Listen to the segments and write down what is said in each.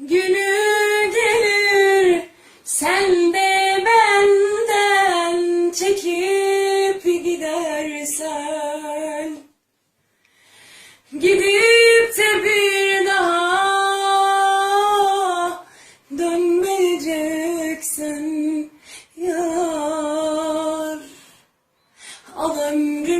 Günü gelir sen de benden çekip gidersen. Gidip de dönmeyeceksin yar. Al ömrümü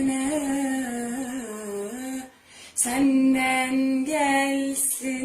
üstüne Senden gelsin